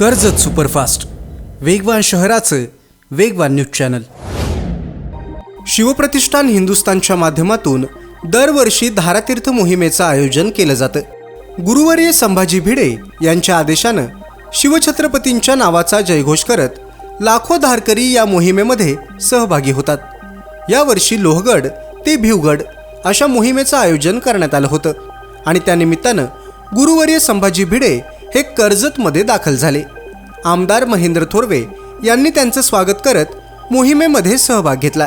Karjat superfast. वेगवान शहराचं वेगवान न्यूज चॅनल. शिवप्रतिष्ठान हिंदुस्थानच्या माध्यमातून दरवर्षी धारातीर्थ मोहिमेचं आयोजन केलं जातं. गुरुवर्य संभाजी भिडे यांच्या आदेशानं शिवछत्रपतींच्या नावाचा जयघोष करत लाखो धारकरी या मोहिमेमध्ये सहभागी होतात. यावर्षी लोहगड ते भिवगड अशा मोहिमेचं आयोजन करण्यात आलं होतं आणि त्यानिमित्तानं गुरुवर्य संभाजी भिडे हे कर्जतमध्ये दाखल झाले. आमदार महेंद्र थोरवे यांनी त्यांचं स्वागत करत मोहिमेमध्ये सहभाग घेतला.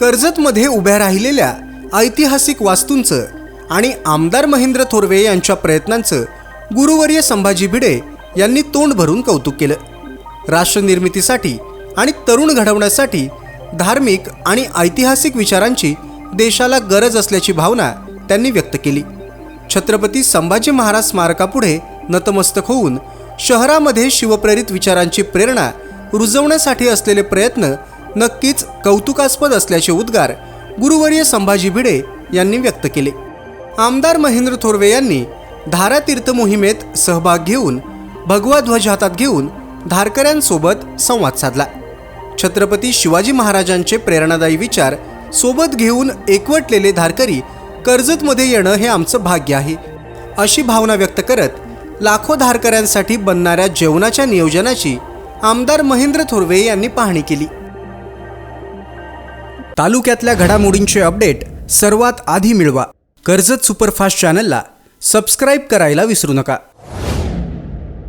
कर्जतमध्ये उभ्या राहिलेल्या ऐतिहासिक वास्तूंचं आणि आमदार महेंद्र थोरवे यांच्या प्रयत्नांचं गुरुवर्य संभाजी भिडे यांनी तोंड भरून कौतुक केलं. राष्ट्रनिर्मितीसाठी आणि तरुण घडवण्यासाठी धार्मिक आणि ऐतिहासिक विचारांची देशाला गरज असल्याची भावना त्यांनी व्यक्त केली. छत्रपती संभाजी महाराज स्मारकापुढे नतमस्तक होऊन शहरामध्ये शिवप्रेरित विचारांची प्रेरणा रुजवण्यासाठी असलेले प्रयत्न नक्कीच कौतुकास्पद असल्याचे उद्गार गुरुवर्य संभाजी भिडे यांनी व्यक्त केले. आमदार महेंद्र थोरवे यांनी धारातीर्थ मोहिमेत सहभाग घेऊन भगवा ध्वज हातात घेऊन धारकऱ्यांसोबत संवाद साधला. छत्रपती शिवाजी महाराजांचे प्रेरणादायी विचार सोबत घेऊन एकवटलेले धारकरी कर्जतमध्ये येणं हे आमचं भाग्य आहे अशी भावना व्यक्त करत लाखो धारकऱ्यांसाठी बनणाऱ्या जेवणाच्या नियोजनाची आमदार महेंद्र थोरवे यांनी पाहणी केली. तालुक्यातल्या घडामोडींचे अपडेट सर्वात आधी मिळवा. कर्जत सुपरफास्ट चॅनलला सबस्क्राईब करायला विसरू नका.